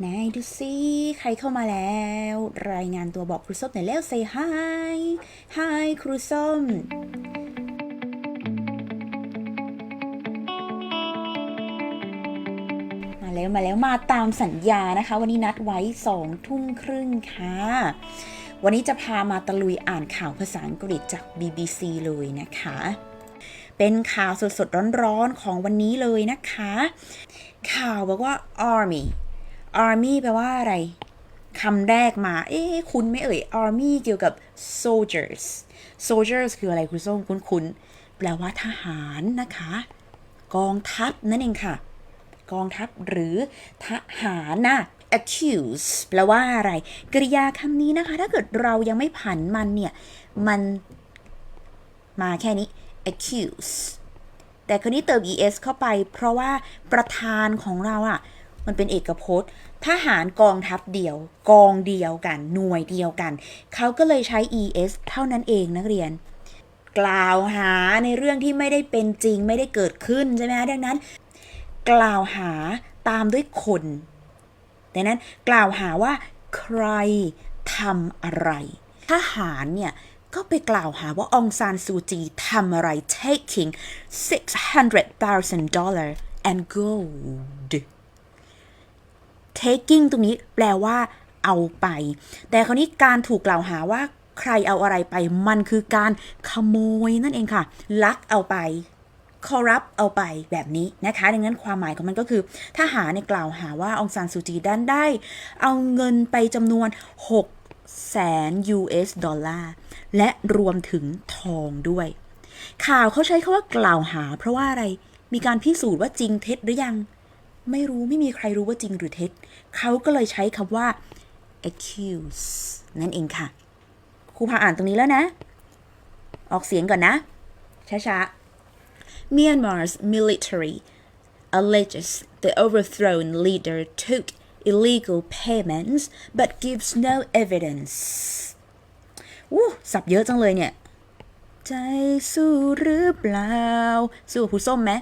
ไหนดูซิใครเข้ามาแล้ว รายงานตัวบอกครูส้มหน่อยแล้ว say hi hi ครูส้มมาแล้วมาแล้วมาตามสัญญานะคะ วันนี้นัดไว้สองทุ่มครึ่งค่ะ วันนี้จะพามาตะลุยอ่านข่าวภาษาอังกฤษจาก BBC เลยนะคะเป็นข่าวสดๆ ร้อนๆ ของวันนี้เลยนะคะ ข่าวบอกว่า army army แปลว่าอะไรคำแรกมา เอ๊ะคุณไม่เอ่ย army เกี่ยวกับ soldiers soldiers คืออะไรคุณส้มคุณคุณแปลว่าทหารนะคะ กองทัพนั่นเองค่ะ กองทัพหรือทหารนะ accuse แปลว่าอะไร กริยาคำนี้นะคะ ถ้าเกิดเรายังไม่ผันมันเนี่ย มันมาแค่นี้ accuse แต่คนนี้เติม es เข้าไป เพราะว่าประธานของเราอะ่ะ มันเป็นเอกพจน์ ทหารกองทัพเดียว กองเดียวกัน หน่วยเดียวกัน เขาก็เลยใช้ es เท่านั้นเองนักเรียน กล่าวหาในเรื่องที่ไม่ได้เป็นจริงไม่ได้เกิดขึ้นใช่ไหมดังนั้น กล่าวหาตามด้วยคนดังนั้นกล่าวหาว่า ใครทำอะไร ทหารเนี่ยก็ไปกล่าวหาว่าองซานซูจีทำอะไร taking 600,000 dollar and gold taking ตรงนี้แปลว่าเอาไป แต่คราวนี้การถูกกล่าวหาว่าใครเอาอะไรไป มันคือการขโมยนั่นเองค่ะ ลักเอาไป corrupt เอาไปแบบนี้นะคะ ดังนั้นความหมายของมันก็คือทหารในกล่าวหาว่าองซานซูจีด้านได้ เอาเงินไปจำนวน6แสน US ดอลลาร์ และรวมถึงทองด้วย ข่าวเขาใช้คาว่ากล่าวหา เพราะว่าอะไรมีการพิสูจน์ว่าจริงเท็จหรือยัง ไม่รู้ไม่มีใครรู้ว่าจริงหรือเท็จ เขาก็เลยใช้คำว่า accuse นั่นเองค่ะ ครูพาอ่านตรงนี้แล้วนะ ออกเสียงก่อนนะ ช้าๆ Myanmar's military alleges the overthrown leader took illegal payments but gives no evidence อู้สับเยอะจังเลยเนี่ย ใจสู้หรือเปล่า สู้กับผู้ส้มไหม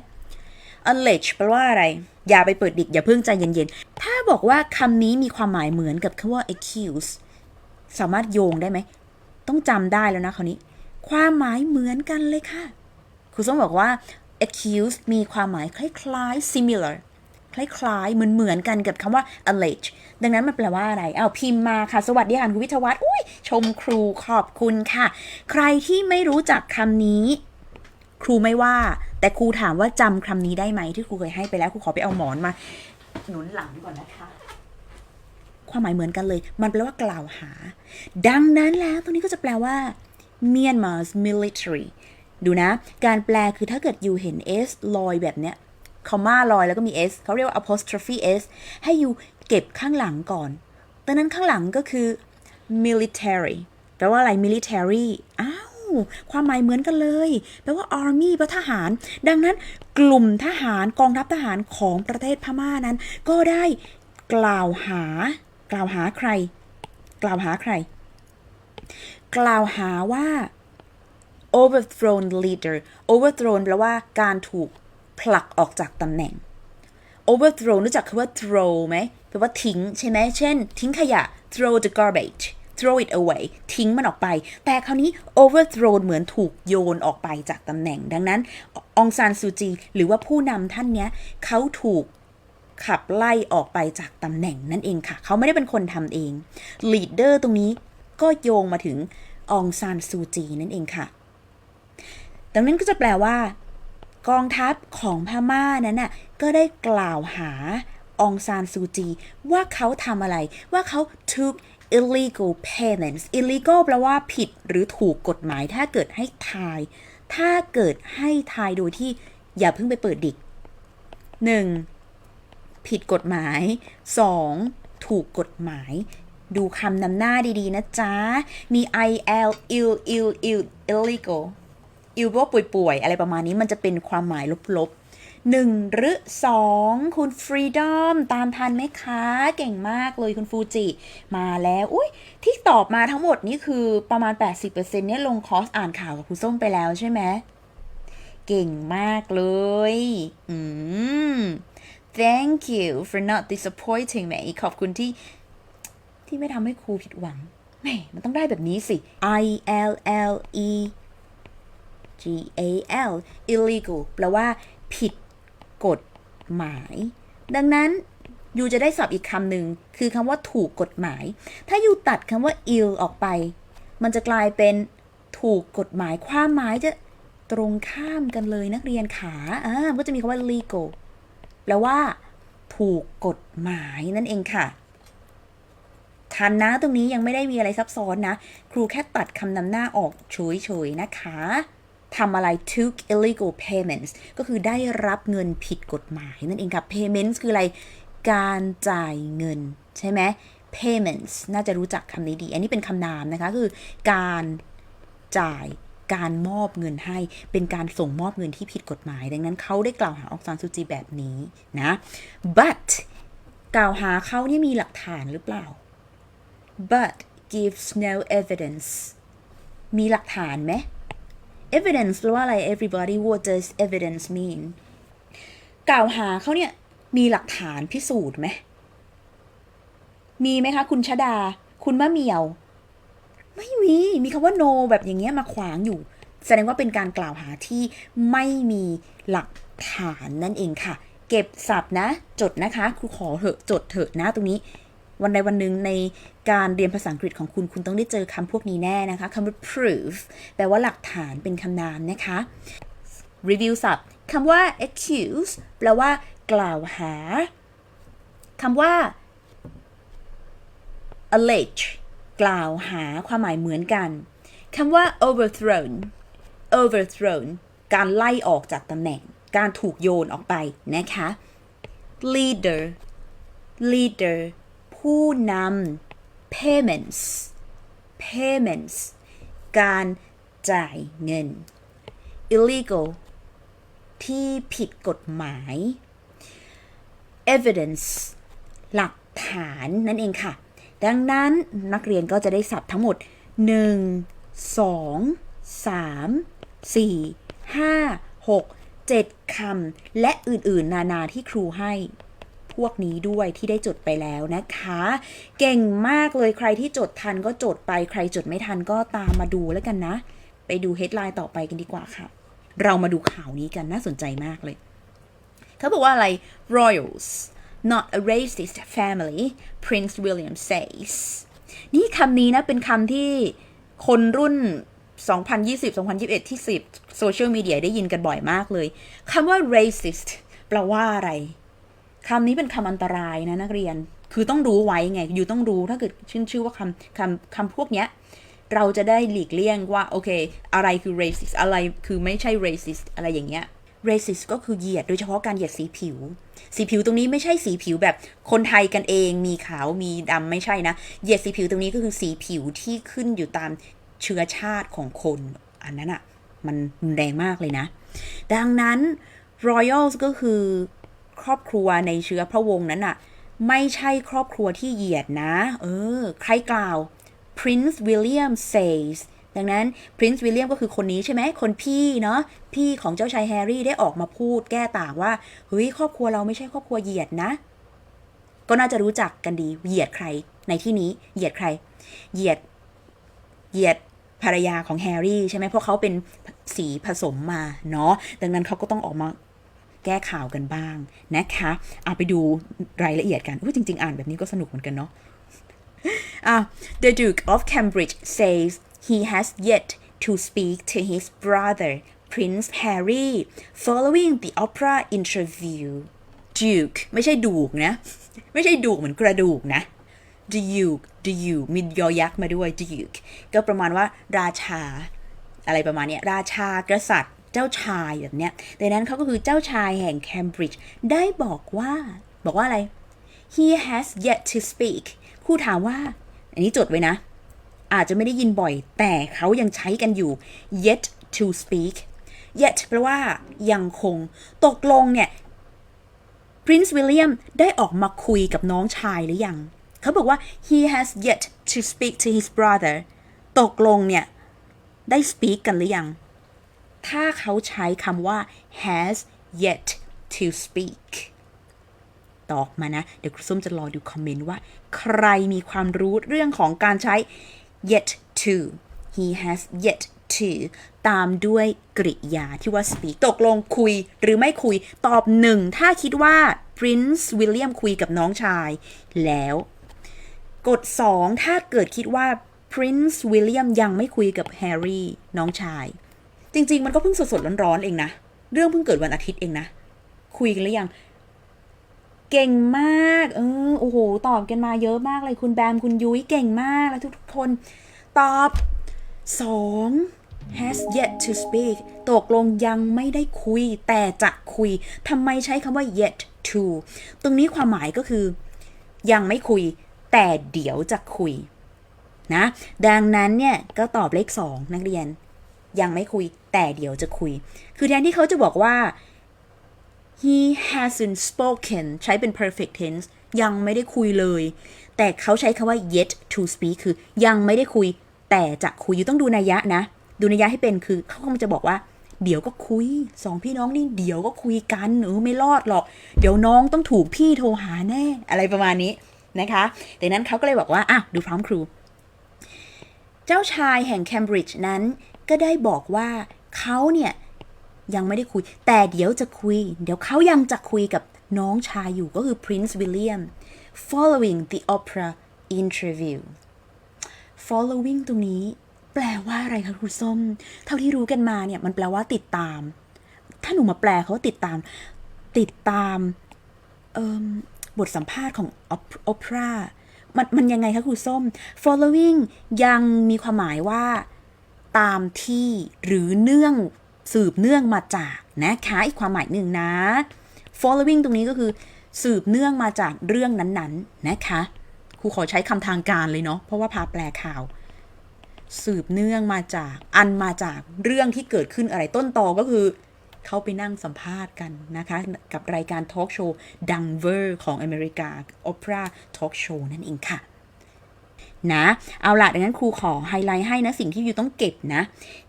allege แปลว่าอะไร อย่าไปเปิดดิกอย่าเพิ่งใจเย็นๆ ถ้าบอกว่าคำนี้มีความหมายเหมือนกับคำว่า accuse สามารถโยงได้ไหม ต้องจำได้แล้วนะคราวนี้ ความหมายเหมือนกันเลยค่ะครูส้มบอกว่า accuse มีความหมายคล้ายๆ similar คล้ายๆ เหมือนเหมือนกันกับคำว่า allege ดังนั้นมันแปลว่าอะไรเอาพิมพ์มาค่ะ สวัสดีค่ะคุณวิทยวัฒน์อุ้ยชมครูขอบคุณค่ะ ใครที่ไม่รู้จักคำนี้ ครูไม่ว่า แต่ครูถามว่าจำคำนี้ได้ไหมที่ครูเคยให้ไปแล้วครูขอไปเอาหมอนมา หนุนหลังก่อนนะคะ ความหมายเหมือนกันเลย มันแปลว่ากล่าวหา ดังนั้นแล้วตรงนี้ก็จะแปลว่า Myanmar's military ดูนะ การแปลคือถ้าเกิดยูเห็น s ลอยแบบเนี้ยคอมมาลอยแล้วก็มี s เขาเรียกว่า apostrophe s ให้ยูเก็บข้างหลังก่อนดังนั้นข้างหลังก็คือ military แปลว่าอะไร military อ้าว ความหมายเหมือนกันเลยแปลว่า army แปลว่าทหาร ดังนั้นกลุ่มทหารกองทัพทหารของประเทศพม่านั้น ก็ได้กล่าวหา กล่าวหาใคร กล่าวหาใคร กล่าวหาว่า overthrown leader overthrown แปลว่าการถูกผลักออกจากตำแหน่ง overthrow รู้จักคำว่า throw ไหมแปลว่าทิ้งใช่ไหม เช่น ทิ้งขยะ throw the garbage throw it away ทิ้งมันออกไป แต่คราวนี้ overthrown เหมือนถูกโยนออกไปจากตำแหน่ง ดังนั้น องซานซูจี หรือว่าผู้นำท่านเนี้ยเขาถูกขับไล่ออกไปจากตำแหน่งนั่นเองค่ะ เขาไม่ได้เป็นคนทำเอง leader ตรงนี้ก็โยงมาถึงองซานซูจีนั่นเองค่ะ ดังนั้นก็จะแปลว่า กองทัพของพม่านั้นน่ะก็ได้กล่าวหา องซานซูจี ว่าเขาทำอะไร ว่าเขา took illegal payments illegal แปลว่าผิดหรือถูกกฎหมาย ถ้าเกิดให้ทาย ถ้าเกิดให้ทายโดยที่อย่าเพิ่งไปเปิดดิก 1. ผิดกฎหมาย 2. ถูกกฎหมาย ดูคำนำหน้าดีๆ นะจ๊ะ มี il ill ill ill illegal อิลว่าป่วยๆอะไรประมาณนี้มันจะเป็นความหมายลบๆ หนึ่งหรือสองคุณฟรีดอมตามทันไหมคะ เก่งมากเลยคุณฟูจิ มาแล้ว อุ้ยที่ตอบมาทั้งหมดนี่คือประมาณ 80%เนี่ยลงคอร์สอ่านข่าวกับคุณส้มไปแล้วใช่ไหม เก่งมากเลย อืม thank you for not disappointing me ขอบคุณที่ที่ไม่ทำให้ครูผิดหวังแม่มันต้องได้แบบนี้สิ I L L E G A L illegal แปลว่าผิด กฎหมาย ดังนั้นยูจะได้สับอีกคำหนึ่งคือคำว่าถูกกฎหมาย ถ้ายูตัดคำว่า ill ออกไป มันจะกลายเป็นถูกกฎหมาย ความหมายจะตรงข้ามกันเลยนักเรียนขาอ่าก็จะมีคำว่า legal แปลว่า ถูกกฎหมายนั่นเองค่ะทันนะตรงนี้ยังไม่ได้มีอะไรซับซ้อนนะ ครูแค่ตัดคำนำหน้าออกเฉยๆนะคะ ทำอะไร took illegal payments ก็คือได้รับเงินผิดกฎหมาย นั่นเองค่ะ payments คืออะไร การจ่ายเงิน ใช่ไหม payments น่าจะรู้จักคำนี้ดี อันนี้เป็นคำนามนะคะ คือการจ่ายการมอบเงินให้เป็นการส่งมอบเงินที่ผิดกฎหมาย ดังนั้นเขาได้กล่าวหาออกซานซูจีแบบนี้นะ but กล่าวหาเขานี่มีหลักฐานหรือเปล่า but gives no evidence มีหลักฐานไหม evidence แปลว่าอะไร everybody what does evidence mean กล่าวหาเขาเนี่ย มีหลักฐานพิสูจน์ไหม มีไหมคะ คุณชดา คุณมะเหมียว ไม่มี มีคำว่า no แบบอย่างเงี้ยมาขวางอยู่ แสดงว่าเป็นการกล่าวหาที่ไม่มีหลักฐานนั่นเองค่ะ เก็บศัพท์นะ จดนะคะครูขอเถอะจดเถอะนะตรงนี้ วันใดวันหนึ่งในการเรียนภาษาอังกฤษของคุณ คุณต้องได้เจอคำพวกนี้แน่นะคะคำว่า proof แปลว่าหลักฐานเป็นคำนามนะคะ review ศัพท์คำว่า accuse แปลว่า กล่าวหาคำว่า allege กล่าวหาความหมายเหมือนกันคำว่า overthrown overthrown การไล่ออกจากตำแหน่ง การถูกโยนออกไปนะคะ leader leader ผู้นำ payments payments การจ่ายเงิน illegal ที่ผิดกฎหมาย evidence หลักฐานนั่นเองค่ะ ดังนั้นนักเรียนก็จะได้ศัพท์ทั้งหมด 1 2 3 4 5 6 7คำและอื่น ๆ นานาที่ครูให้ พวกนี้ด้วยที่ได้จดไปแล้วนะคะ เก่งมากเลยใครที่จดทันก็จดไปใครจดไม่ทันก็ตามมาดูแล้วกันนะ ไปดูเฮดไลน์ต่อไปกันดีกว่าค่ะ เรามาดูข่าวนี้กันน่าสนใจมากเลย เขาบอกว่าอะไร royals not a racist family Prince William says นี่คำนี้นะเป็นคำที่คนรุ่น 2020-2021 ที่ 10โซเชียลมีเดียได้ยินกันบ่อยมากเลยคำว่า racist แปลว่าอะไร คำนี้เป็นคำอันตรายนะนักเรียน คือต้องรู้ไว้ไง อยู่ต้องรู้ถ้าเกิดชื่นชื่อว่าคำคำคำพวกเนี้ย เราจะได้หลีกเลี่ยงว่า โอเค อะไรคือ racist อะไรคือไม่ใช่ racist อะไรอย่างเงี้ย racist ก็คือเหยียดโดยเฉพาะการเหยียดสีผิว สีผิวตรงนี้ไม่ใช่สีผิวแบบคนไทยกันเองมีขาวมีดำไม่ใช่นะ เหยียดสีผิวตรงนี้ก็คือสีผิวที่ขึ้นอยู่ตามเชื้อชาติของคน อันนั้นอะ่ะ มันรุนแรงมากเลยนะ ดังนั้น royals ก็คือ ครอบครัวในเชื้อพระวงศ์นั้นอะไม่ใช่ครอบครัวที่เหยียดนะ เออ ใครกล่าว Prince William says ดังนั้น Prince William ก็คือคนนี้ใช่ไหม คนพี่เนาะ พี่ของเจ้าชายแฮร์รี่ได้ออกมาพูดแก้ต่างว่า เฮ้ย ครอบครัวเราไม่ใช่ครอบครัวเหยียดนะ ก็น่าจะรู้จักกันดี เหยียดใคร ในที่นี้ เหยียดใคร เหยียด เหยียดภรรยาของแฮร์รี่ใช่ไหม เพราะเขาเป็นสีผสมมาเนาะ ดังนั้นเขาก็ต้องออกมา แก้ข่าวกันบ้างนะคะเอาไปดูรายละเอียดกันอจริง ๆ อ่านแบบนี้ก็สนุกเหมือนกันเนาะ Uh, the Duke of Cambridge says he has yet to speak to his brother, Prince Harry, following the opera interview. Duke ไม่ใช่ดูกนะ ไม่ใช่ดูกเหมือนกระดูกนะ Duke Duke มียอยักษ์มาด้วย Duke ก็ประมาณว่าราชา อะไรประมาณนี้ราชากษัตริย์ เจ้าชายแบบเนี้ยดังนั้นเขาก็คือเจ้าชายแห่ง Cambridge ได้บอกว่า บอกว่าอะไร he has yet to speak ครูถามว่า อันนี้จดไว้นะ อาจจะไม่ได้ยินบ่อย แต่เขายังใช้กันอยู่ yet to speak yet แปลว่ายังคง ตกลงเนี่ย Prince William ได้ออกมาคุยกับน้องชายหรือยัง เขาบอกว่า he has yet to speak to his brother ตกลงเนี่ย ได้ speak กันหรือยัง ถ้าเขาใช้คำว่า has yet to speak ตอบมานะ เดี๋ยวครูส้มจะรอดูคอมเมนต์ว่า ใครมีความรู้เรื่องของการใช้ yet to he has yet to ตามด้วยกริยาที่ว่า speak ตกลงคุยหรือไม่คุยตอบหนึ่ง ถ้าคิดว่า Prince William คุยกับน้องชาย แล้ว กด 2 ถ้าเกิดคิดว่า Prince William ยังไม่คุยกับ Harry น้องชาย จริง ๆ มันก็เพิ่งสดๆร้อนๆเองนะเรื่องเพิ่งเกิดวันอาทิตย์เองนะ คุยกันหรือยัง เก่งมาก เออโอ้โหตอบกันมาเยอะมากเลยคุณแบมคุณยุ้ยเก่งมากแล้วทุกๆคน ตอบ 2 has yet to speak ตกลงยังไม่ได้คุย แต่จะคุยทำไมใช้คำว่า yet to ตรงนี้ความหมายก็คือ ยังไม่คุย แต่เดี๋ยวจะคุยนะ ดังนั้นเนี่ย ก็ตอบเลข 2 นักเรียน ยังไม่คุย แต่เดี๋ยวจะคุย คือแทนที่เขาจะบอกว่า he hasn't spoken ใช้เป็น perfect tense ยังไม่ได้คุยเลย แต่เขาใช้คำว่า yet to speak คือยังไม่ได้คุย แต่จะคุยอยู่ต้องดูนัยยะนะ ดูนัยยะให้เป็นคือเขาคงจะบอกว่า เดี๋ยวก็คุยสองพี่น้องนี่เดี๋ยวก็คุยกันเออไม่รอดหรอก เดี๋ยวน้องต้องถูกพี่โทรหาแน่ อะไรประมาณนี้นะคะดังนั้นเขาก็เลยบอกว่าอะดูพร้อมครู เจ้าชายแห่งเคมบริดจ์นั้น ก็ได้บอกว่าเขาเนี่ยยังไม่ได้คุย แต่เดี๋ยวจะคุย เดี๋ยวเขายังจะคุยกับน้องชายอยู่ก็คือ Prince William following the opera interview following ตรงนี้ แปลว่าอะไรคะครูส้ม เท่าที่รู้กันมาเนี่ย มันแปลว่าติดตาม ถ้าหนูมาแปลเขาติดตาม ติดตามเอิ่มบทสัมภาษณ์ของโอเปร่ามันมันยังไงคะครูส้ม following ยังมีความหมายว่า ตามที่หรือเนื่องสืบเนื่องมาจากนะคะอีกความหมายหนึ่งนะ following ตรงนี้ก็คือ สืบเนื่องมาจากเรื่องนั้นๆนะคะครูขอใช้คำทางการเลยเนาะเพราะว่าพาแปลข่าว สืบเนื่องมาจากอันมาจากเรื่องที่เกิดขึ้นอะไรต้นตอก็คือเขาไปนั่งสัมภาษณ์กันนะคะ กับรายการทอล์กโชว์ดังเวอร์ของอเมริกา Opera Talk Show นั่นเองค่ะ นะ เอาละดังนั้นครูขอไฮไลท์ให้นะ สิ่งที่อยู่ต้องเก็บนะ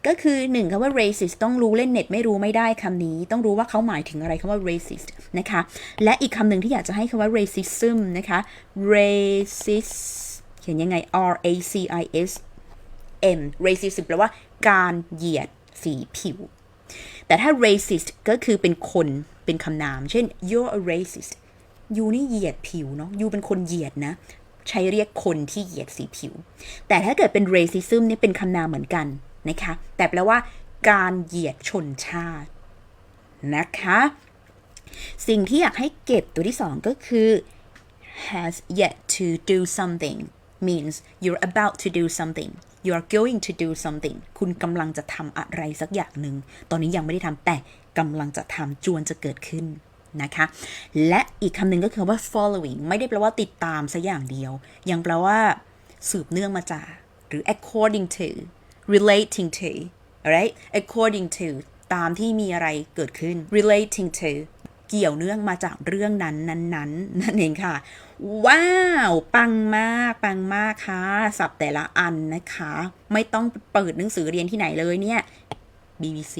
ก็คือหนึ่งคำว่า racist ต้องรู้เล่นเน็ตไม่รู้ไม่ได้คำนี้ ต้องรู้ว่าเขาหมายถึงอะไรคำว่า racist นะคะ และอีกคำหนึ่งที่อยากจะให้คำว่า racism นะคะ racist เขียนยังไง R A C I S M racism แปลว่าการเหยียดสีผิว แต่ถ้า racist ก็คือเป็นคนเป็นคำนาม เช่น you're a racist ยูนี่เหยียดผิวเนาะยูเป็นคนเหยียดนะ ใช้เรียกคนที่เหยียดสีผิว แต่ถ้าเกิดเป็น racism เนี่ยเป็นคำนามเหมือนกันนะคะ แต่แปลว่าการเหยียดชนชาตินะคะ สิ่งที่อยากให้เก็บตัวที่สองก็คือ has yet to do something means you're about to do something you are going to do something คุณกำลังจะทำอะไรสักอย่างหนึ่ง ตอนนี้ยังไม่ได้ทำแต่กำลังจะทำจวนจะเกิดขึ้น นะคะ และอีกคำหนึ่งก็คือว่า following ไม่ได้แปลว่าติดตามสักอย่างเดียว ยังแปลว่า สืบเนื่องมาจาก หรือ according to relating to alright according to ตามที่มีอะไรเกิดขึ้น relating to เกี่ยวเนื่องมาจากเรื่องนั้นนั้นนั้นนั่นเองค่ะ ว้าว ปังมาก ปังมากค่ะ สับแต่ละอันนะคะ ไม่ต้องเปิดหนังสือเรียนที่ไหนเลยเนี่ย BBC